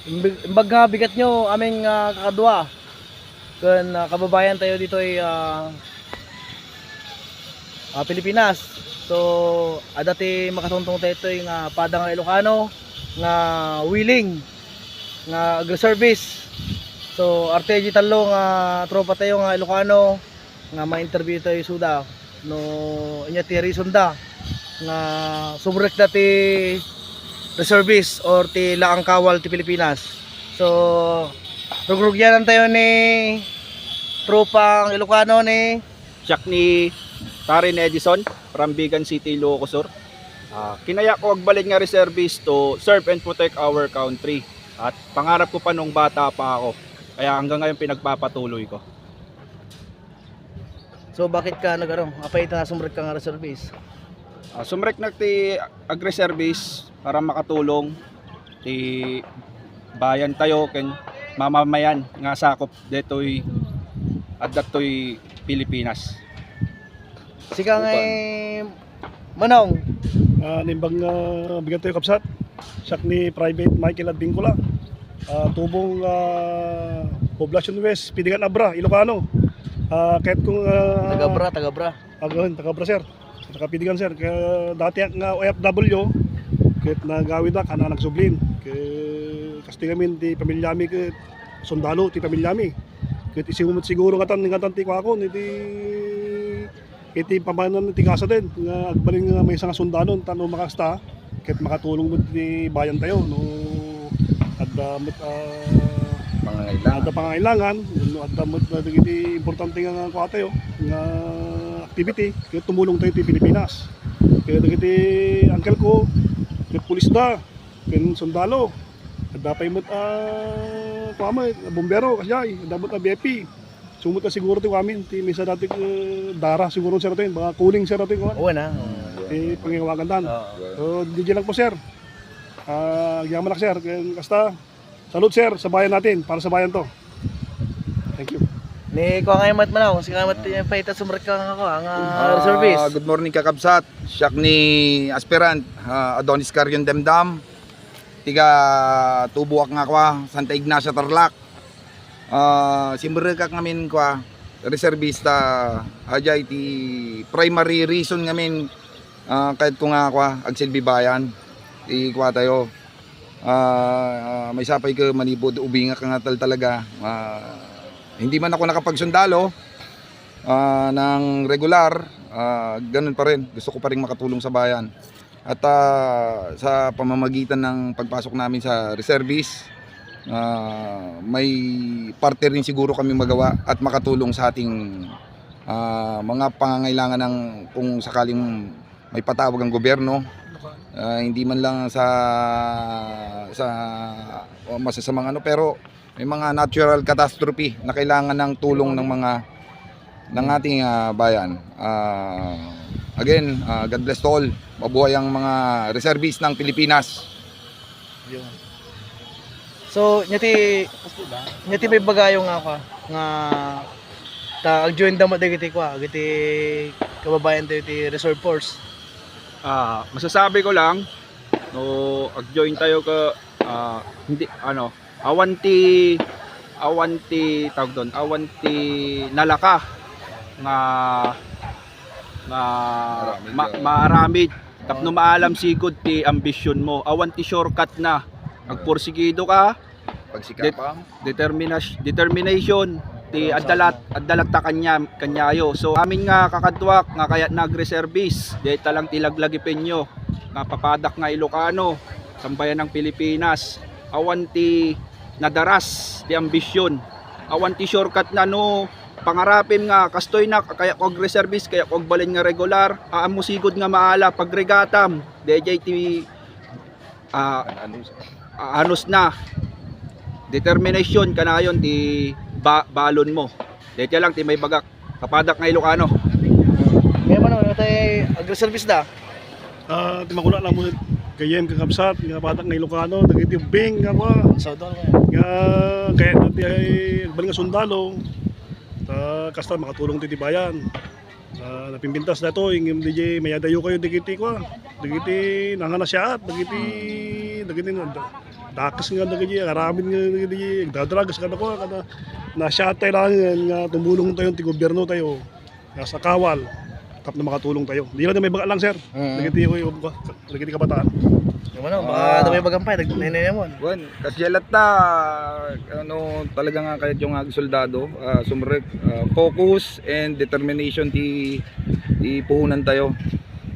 Nga bigat nyo aming ah, kakadwa. Kun ah, kababayan tayo dito ay ah, ah, Pilipinas. So, adati makatuntong tayo ito nga pada nga Ilocano nga willing nga agri-service. So, RTG talo nga tropa tayo nga Ilocano nga ma-interview tayo suda no inya ti reason da nga subrek dati reservist or ti laang kawal ti Pilipinas. So, rugrugyanan tayo ni tropang Ilocano ni Siyak ni Tarin Edison from Bigan City, Ilocos Sur. Ah, kinaya ko agbalin nga reservist to serve and protect our country. At pangarap ko pa nung bata pa ako. Kaya hanggang ngayon pinagpapatuloy ko. So bakit ka nagaro? Apay ita sumrek ka nga reservist? Ah, sumrek na ti agri-service para makatulong ti bayan tayo ken mamamayan nga sakop detoy at datoy Pilipinas. Sika nga eh, manong. Uh, nimbang uh, bigat tayo kapsat. Siyak ni Private Michael Adbingcola uh, tubong uh, Poblacion West Pidigan Abra Ilocano. Uh, kahit kung uh, taga-bra, taga-bra. agawin taga Abra sir. Taga Pidigan sir. Kaya dati nga OFW kahit nagawin na kana nagsublin. Kaya kasi kami di pamilyami kahit sundalo ti pamilyami. Kahit isimumot siguro nga tan nga tan ti ko ako iti iti pamanan ti kasa din. Nga agbalin nga may isang sundanon tano makasta kahit makatulong mo ti bayan tayo no at damit uh, Pangangailangan. ada pangailangan no at damit na iti importante nga kuha tayo nga activity kaya tumulong tayo ti Pilipinas. Kaya iti uncle ko pulis da kaya sundalo at dapay mo uh, kuha mo bombero kasi damot na BP sumut na siguro ti amin ti misa dati uh, dara siguro sir natin mga kuling sir natin kuha Oo na. ti pangingawagan dan Oo. So, DJ lang po sir. Ah, uh, lang sir. Kasta, salute sir sa bayan natin, para sa bayan to. Thank you. Ni ko nga mat manaw, sika mat pa ita sumrek ka nga ako nga Ah, reservist. good morning kakabsat. Siyak ni aspirant ah, Adonis Carion Demdam. Tiga tubuak nga kwa Santa Ignacia Tarlac. Ah, simbre ka ngamin kwa reservista ajay ti primary reason ngamin ah, kahit ko nga kwa agsilbi bayan ti kwa tayo Ah, may sapay ka manibod ubinga ka nga tal talaga Ah, hindi man ako nakapagsundalo ah, ng regular, ah, ganun pa rin. Gusto ko pa rin makatulong sa bayan. At ah, sa pamamagitan ng pagpasok namin sa reservice, ah, may parte rin siguro kami magawa at makatulong sa ating ah, mga pangangailangan ng kung sakaling may patawag ang gobyerno. Ah, hindi man lang sa sa o masasamang ano pero may mga natural catastrophe na kailangan ng tulong ng mga ng ating ah, bayan. Ah, again, ah, God bless to all. Mabuhay ang mga reservist ng Pilipinas. Yun. So, nyati nyati may bagayo nga ako nga ta ag-join damo dagiti ko, giti kababayan tayo ti reserve force. Ah, masasabi ko lang no ag-join tayo ka ah, hindi ano awanti awanti tawag doon awanti nalaka nga nga ma, ah. maaramid tapno maalam sigod ti ambisyon mo. Awanti shortcut na. Agporsigido ka. Pagsikapang. determination determination ti adalat adalat ta kanya kanyayo. So amin nga kakadwak nga kaya nagreservis. Deta lang tilaglagipin nyo nga papadak nga Ilocano sambayan ng Pilipinas. Awan ti nadaras ti ambisyon. Awan ti shortcut na no? Pangarapin nga kastoy na kaya kog reservis kaya kog balin nga regular. Aam mo sigod nga maala pagregatam. DJ ti ah, anos na. Determination kanayon ti ba- balon mo. Dito lang ti may bagak. Kapadak nga Ilocano. Kaya man ano tay agri-service da. Ah, timakuna lang mo kayem kakabsat, nga batak nga Ilocano, dagiti bing nga kwa, So doon nga kaya dati ay nga sundalo. Ta kasta makatulong ti bayan. Uh, napimpintas na to, yung DJ mayadayo kayo dagiti kwa. Dagiti nangana siya at dagiti dagiti dakas nga na ganyan, aramin nga na ganyan, dadragas ka na ko, kada nasya tayo lang nga tumulong tayo, ti gobyerno tayo, nga sa kawal, tap na makatulong tayo. Hindi lang na may baga lang sir, Mm. nagiti ko yung nagiti kabataan. Yung ano, baka Ah. damay bagampay, nagninay mo. Wan, kasi ta ano talaga nga kahit yung soldado, uh, sumrek ah, focus and determination ti ti puhunan tayo.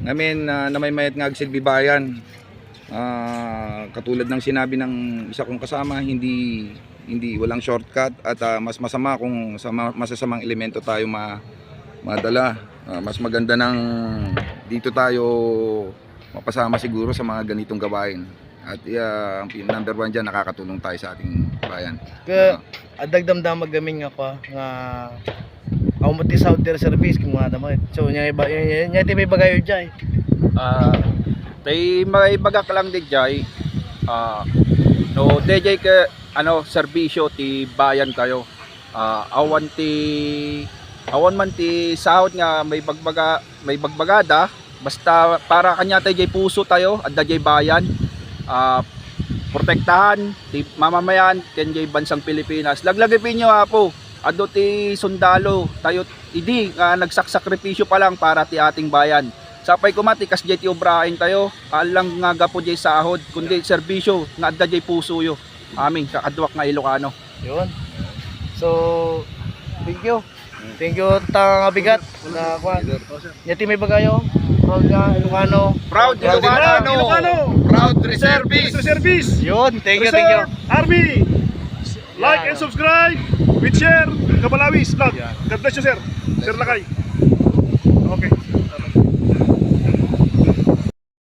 Ngamin uh, na may mayat nga ag silbi bayan. Ah, katulad ng sinabi ng isa kong kasama, hindi hindi walang shortcut at ah, mas masama kung sa ma- masasamang elemento tayo ma madala. Ah, mas maganda ng dito tayo mapasama siguro sa mga ganitong gawain. At uh, number one dyan, nakakatulong tayo sa ating bayan. Ka, adag damdamag gamin nga pa, nga ako mo ti Saudi service kung mga damay. So, nya iba, nya nya ti may bagayo dyan. Ah, tay may bagak lang di jay. Ah, no DJ ke ano serbisyo ti bayan kayo. Ah, awan ti awan man ti sahod nga may bagbaga may bagbagada basta para kanya tay jay puso tayo at jay bayan. Ah, protektahan ti mamamayan ken jay bansang Pilipinas. Laglagipin nyo apo. Ado ti sundalo tayo idi nga nagsakripisyo pa lang para ti ating bayan. Sapay kumati kas jay ti obrahin tayo, alang nga gapo jay sahod, kundi serbisyo nga adda jay puso yo. Amin kakadwak nga Ilocano. Yun. So, thank you. Thank you tang bigat na kwan. Nya ti may bagayo. Proud nga Ilocano. Proud Ilocano. Ilocano! Proud reservist! Mr. Service! Yun, thank you, thank you. Army! Like and subscribe with share Kabalawis vlog. God bless you sir. Sir Lakay. Okay.